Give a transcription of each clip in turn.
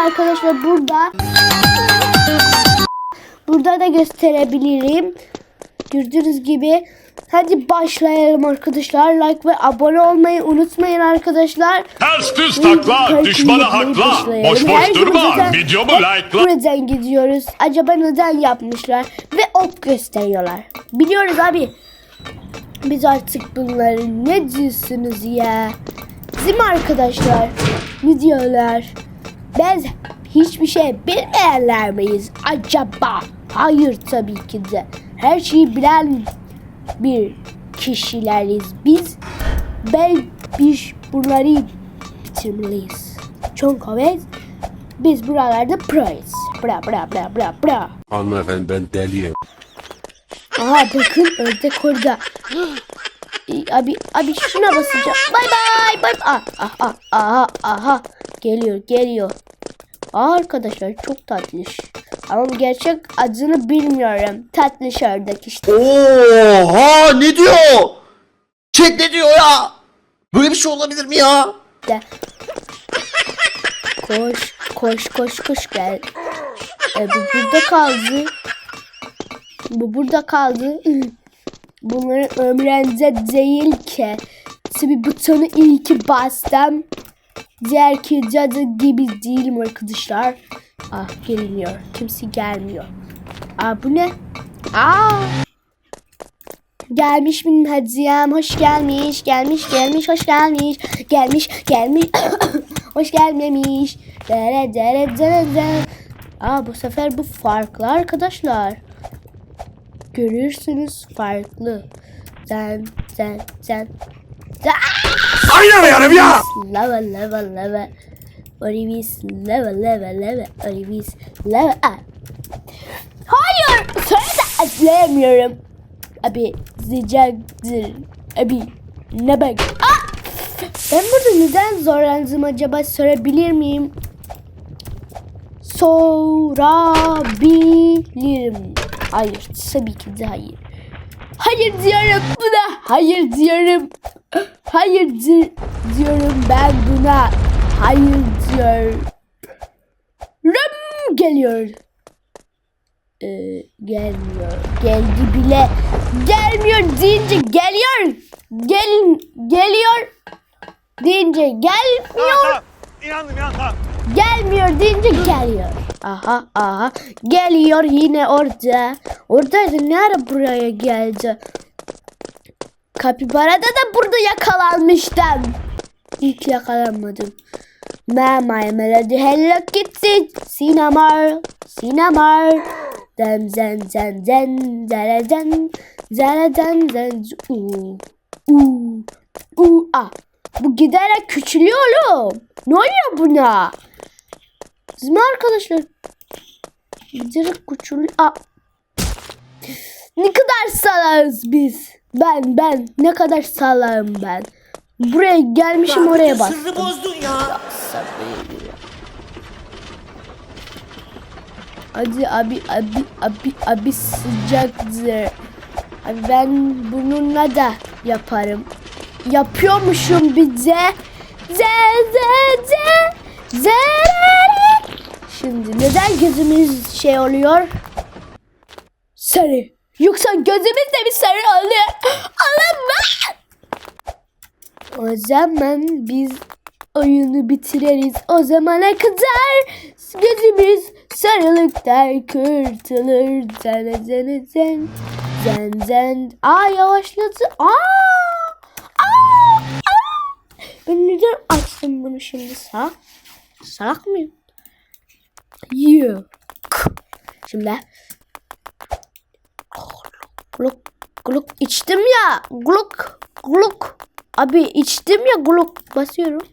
arkadaşlar burada. Burada da gösterebilirim. Gördüğünüz gibi. Hadi başlayalım arkadaşlar. Like ve abone olmayı unutmayın arkadaşlar. Ters düz takla, düşmana hakla. Boş boş durma, videomu like'la. Buradan gidiyoruz. Acaba neden yapmışlar? Ve ok gösteriyorlar. Biliyoruz abi. Biz artık bunları ne diyorsunuz ya? Değil mi arkadaşlar? Ne diyorlar? Biz hiçbir şey bilmeyenler miyiz acaba? Hayır tabii ki de. Her şeyi bilen bir kişileriz biz. Ben biz bunları bitirmeliyiz. Çünkü biz, biz buralarda proyuz. Bra bra bra bra bra. Hanımefendi ben deliyim. Aha bakın ördek orada. Abi abi şuna basacağım. Bay bay bay. Ah, ah, ah, aha aha geliyor geliyor. Aa, arkadaşlar çok tatlış. Ama gerçek adını bilmiyorum. Tatlış ördek işte. Oha ne diyor? Chat ne diyor ya? Böyle bir şey olabilir mi ya? Koş koş koş koş gel. E, bu burada kaldı. Bu burada kaldı. Bunların ömründe değil ki. Tabi butonu iyi ki bastım. Diğer ki cadı gibi değilim arkadaşlar. Ah gelmiyor. Kimse gelmiyor. Aa bu ne? Aa. Gelmiş benim hediyem. Hoş gelmiş. Gelmiş gelmiş. Hoş gelmiş. Gelmiş gelmiş. hoş gelmemiş. Dere dere dere dere. Aa bu sefer bu farklı arkadaşlar. Görürsünüz farklı. Zen zen zen. zen. Oynamıyorum ya! Lava lava lava. Olivis lava lava lava. Olivis lava. Ah. Hayır. Sonra da atlayamıyorum. Abi sıcaktır. Abi ne bak. Ah! Ben burada neden zorlandım acaba sorabilir miyim? Sorabilirim. Hayır tabii ki de hayır. Hayır diyorum buna. Hayır diyorum. Hayır di- diyorum ben buna. Hayır diyorum. Rım geliyor. Ee, gelmiyor. Geldi bile. Gelmiyor deyince geliyor. Gelin geliyor. Deyince gelmiyor. İnandım ya tamam. Gelmiyor deyince geliyor. Aha aha. Geliyor yine orada. Oradaydı ne ara buraya geldi. Kapibarada da burada yakalanmıştım. İlk yakalanmadım. Mama melody hello kitty sinemar sinemar den zen zen zen zere zen zere zen zen u u u a bu giderek küçülüyor oğlum. Ne oluyor buna? Siz mi arkadaşlar? Giderek küçülüyor. Aa. Ne kadar salağız biz. Ben ben ne kadar salağım ben. Buraya gelmişim oraya bak. Sırrı bozdun ya. Hadi abi abi abi abi sıcaktır. Abi ben bununla da yaparım. Yapıyormuşum bir de. Ze ze ze ze Şimdi neden gözümüz şey oluyor? Sarı. Yoksa gözümüz de bir sarı oluyor. Alamam. O zaman biz oyunu bitiririz. O zamana kadar gözümüz sarılıkta kurtulur. Zen zen zen. Zen zen. Aa yavaşladı. Aa! Aa! Ben neden bunu şimdi sağ? Salak mıyım? Yok. Şimdi gluk gluk içtim ya. Gluk gluk. Abi içtim ya gluk basıyorum.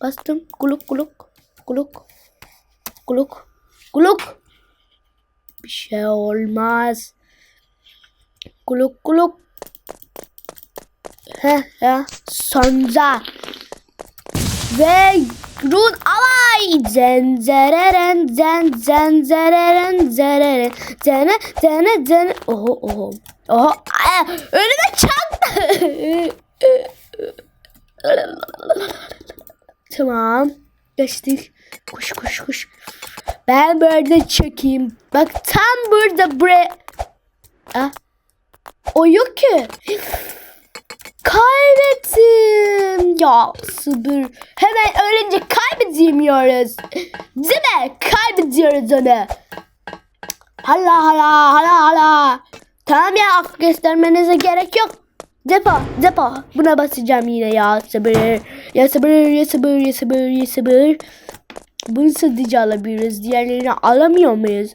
Bastım gluk gluk gluk gluk gluk. Bir şey olmaz. Gluk gluk. Heh ya sonza. Ve Run alay zen zereren zen zen zereren zereren zene zene zene oho oho oho Ay, önüme çarptı tamam geçtik Kuş kuş kuş. Ben burada çekeyim. Bak tam burada buraya. Ah. O yok ki. Kaybettim. Ya sabır. Hemen öğrenince kaybedemiyoruz. Değil mi? Kaybediyoruz onu. Hala hala hala hala. Tamam ya af göstermenize gerek yok. Depo depo. Buna basacağım yine ya sabır. Ya sabır ya sabır ya sabır ya sabır. Bunu sadece alabiliriz. Diğerlerini alamıyor muyuz?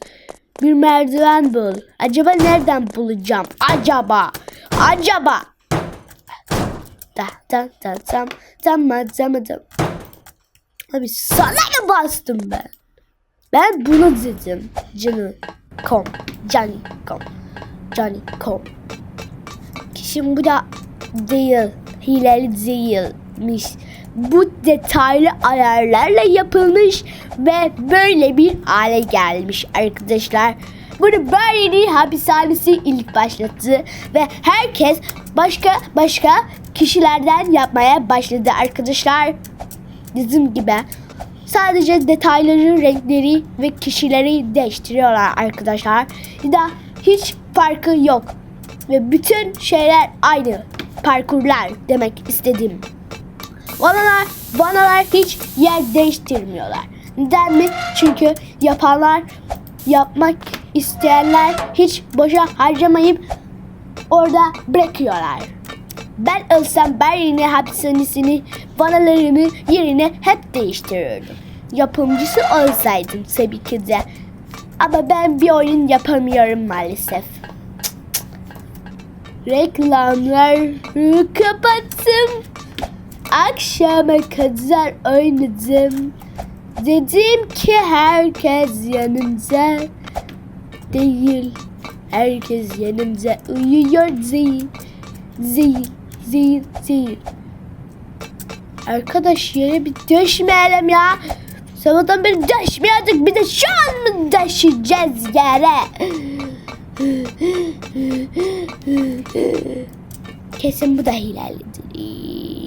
Bir merdiven bul. Acaba nereden bulacağım? Acaba. Acaba. Da da da tam tam tam tam. Abi sana mı bastım ben? Ben bunu dedim. Canı kom. Cani kom. Cani kom. Şimdi bu da değil. Hileli değilmiş. Bu detaylı ayarlarla yapılmış ve böyle bir hale gelmiş arkadaşlar. Bunu Berlin'in hapishanesi ilk başlattı ve herkes başka başka kişilerden yapmaya başladı arkadaşlar. Bizim gibi sadece detayları, renkleri ve kişileri değiştiriyorlar arkadaşlar. Ya hiç farkı yok ve bütün şeyler aynı. Parkurlar demek istedim. Vanalar, vanalar hiç yer değiştirmiyorlar. Neden mi? Çünkü yapanlar, yapmak isteyenler hiç boşa harcamayıp orada bırakıyorlar. Ben ölsem Berlin'e hapishanesini, vanalarını yerine hep değiştirirdim. Yapımcısı olsaydım tabii ki de. Ama ben bir oyun yapamıyorum maalesef. Reklamları kapattım. Akşama kadar oynadım. Dedim ki herkes yanımda değil. Herkes yanımda uyuyor değil. Değil, değil, değil. Arkadaş yere bir düşmeyelim ya. Sabahtan beri düşmüyorduk. Bir de şu an mı düşeceğiz yere? Kesin bu da hilelidir.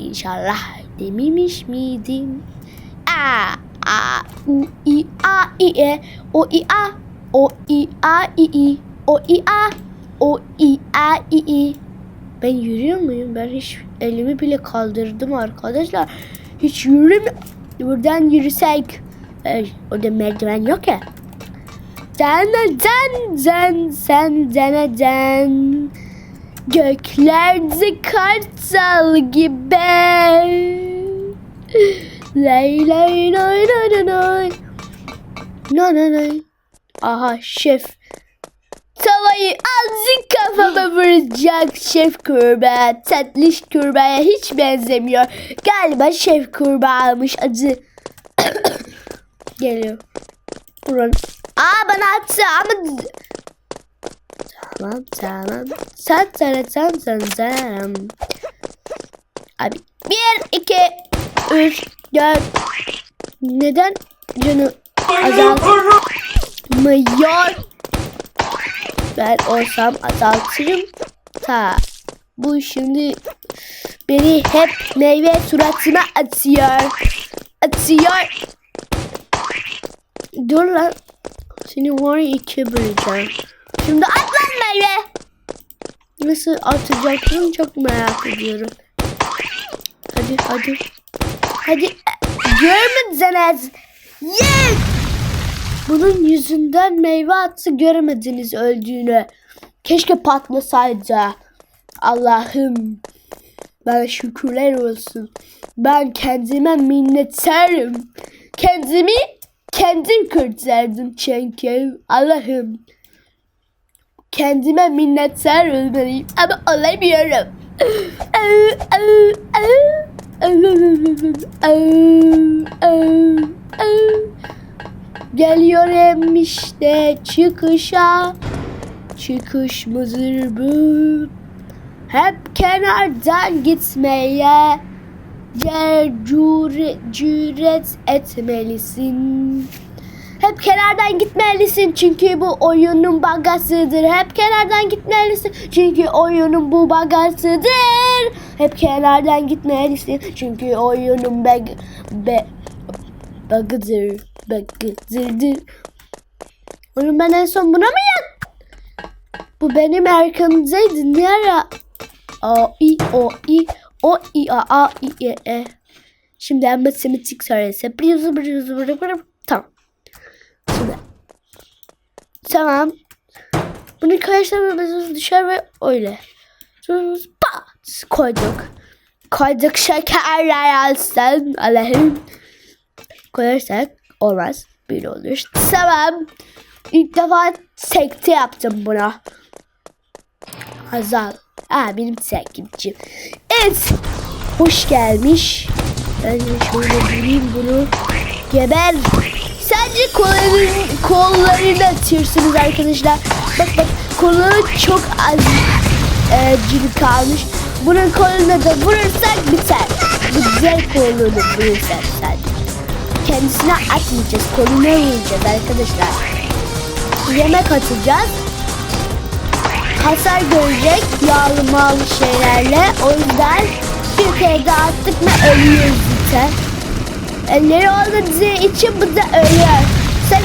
İnşallah dememiş miydim? A a u i a i e o i a o i a i i o i a o i a i i ben yürüyor muyum? Ben hiç elimi bile kaldırdım arkadaşlar. Hiç yürüm. Buradan yürüsek. Ay, orada merdiven yok ya. Den den den sen deneden Göklerde kartal gibi Lay lay lay lay lay lay No no no Aha şef Tavayı azıcık kafama vuracak şef kurbağa. Tatlış kurbağaya hiç benzemiyor. Galiba şef kurbağa almış adı. Geliyor. Buranın. Aa bana attı ama... Tamam tamam. Sen sen sen sen sen. Abi bir iki üç dört. Neden canı azaltmıyor? Ben olsam azaltırım. Ta. Bu şimdi beni hep meyve suratıma atıyor. Atıyor. Dur lan. Seni var ya ikiye. Şimdi at lan meyve. Nasıl atacaksın çok merak ediyorum. Hadi hadi. Hadi. Görmediniz. Yes. Bunun yüzünden meyve attı göremediniz öldüğünü. Keşke patlasaydı. Allah'ım. Bana şükürler olsun. Ben kendime minnettarım. Kendimi kendim kurtardım çünkü. Allah'ım. Kendime minnettar olmalıyım ama olamıyorum. Geliyorum işte çıkışa. Çıkış mıdır bu? Hep kenardan gitmeye cüret, cüret etmelisin. Hep kenardan gitmelisin çünkü bu oyunun bagasıdır. Hep kenardan gitmelisin çünkü oyunun bu bagasıdır. Hep kenardan gitmelisin çünkü oyunun be, be Bagıdır. Bagıdırdır. Oğlum ben en son buna mı yat? Bu benim arkamdaydı. Ne ara? O, i, o, i, o, i, a, a, i, e, e. Şimdi en matematik sorusu. Tamam. Şimdi. Tamam. Bunu karıştırmamız düşer ve öyle. Pat koyduk. Koyduk şekerler alsın. Allah'ım. Koyarsak olmaz. Böyle olur. Tamam. İlk defa sekte yaptım buna. Hazal. Aa benim takipçim. Evet. Hoş gelmiş. Ben şöyle vurayım bunu. Geber. Sadece kolları, kollarını atıyorsunuz arkadaşlar. Bak bak kolları çok az e, cili kalmış. Bunun koluna da vurursak biter. Diğer kolunu vurursak sadece. Kendisine atmayacağız. Koluna vuracağız arkadaşlar. Yemek atacağız. Hasar görecek yağlı mağlı şeylerle. O yüzden bir kere daha attık mı ölüyoruz zaten. Elleri olmadığı için bu da ölüyor. Sen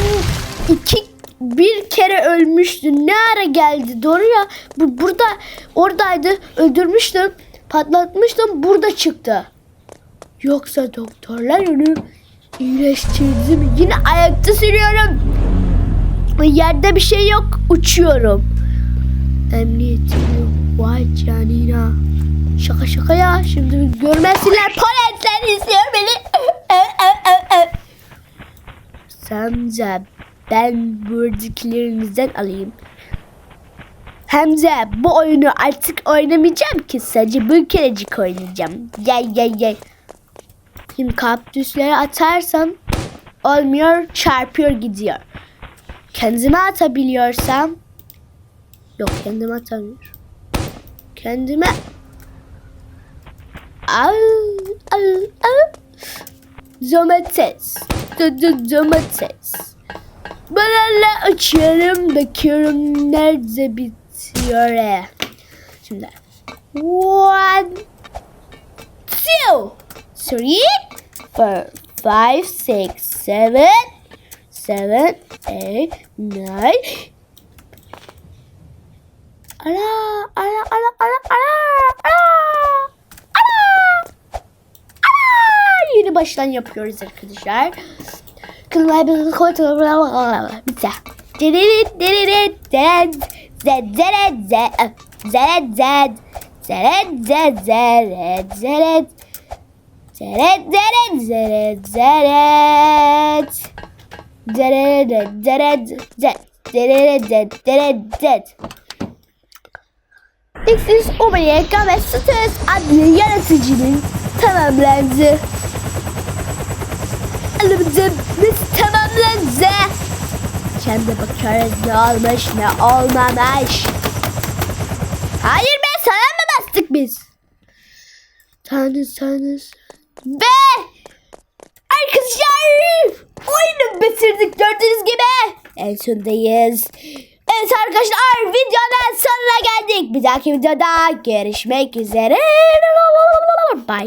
iki bir kere ölmüştün. Ne ara geldi? Doğru ya. Bu burada oradaydı. Öldürmüştüm. Patlatmıştım. Burada çıktı. Yoksa doktorlar onu iyileştirdi mi? Yine ayakta sürüyorum. Yerde bir şey yok. Uçuyorum. Emniyetim yok. Vay canina. Şaka şaka ya. Şimdi görmesinler. Polisler istiyor beni. Samza ben buradakilerinizden alayım. Hamza bu oyunu artık oynamayacağım ki sadece bir kerecik oynayacağım. Yay yay yay. Şimdi kaktüsleri atarsam olmuyor çarpıyor gidiyor. Kendime atabiliyorsam yok kendime atamıyorum. Kendime al al al domates domates Banana açıyorum bakıyorum nerede bitiyor e. Şimdi one two three four five six seven seven eight nine Ara ara ara ara ara ara ara ara yeni baştan yapıyoruz arkadaşlar. Kızlar bir kontrol bize. Diririt diririt zed zed zed zed zed zed zed zed zed zed Zeret zeret zeret zeret. Zeret zeret zeret. Zeret zeret zeret zeret. This is Omega ve Stres adlı yaratıcının tamamlandı. Alımcımız tamamlandı. Şimdi bakarız ne olmuş ne olmamış. Hayır be sana mı bastık biz? Tanrı tanrı ve arkadaşlar oyunu bitirdik gördüğünüz gibi. En sondayız. Evet arkadaşlar videonun sonuna geldik. Bir dahaki videoda görüşmek üzere. Bye.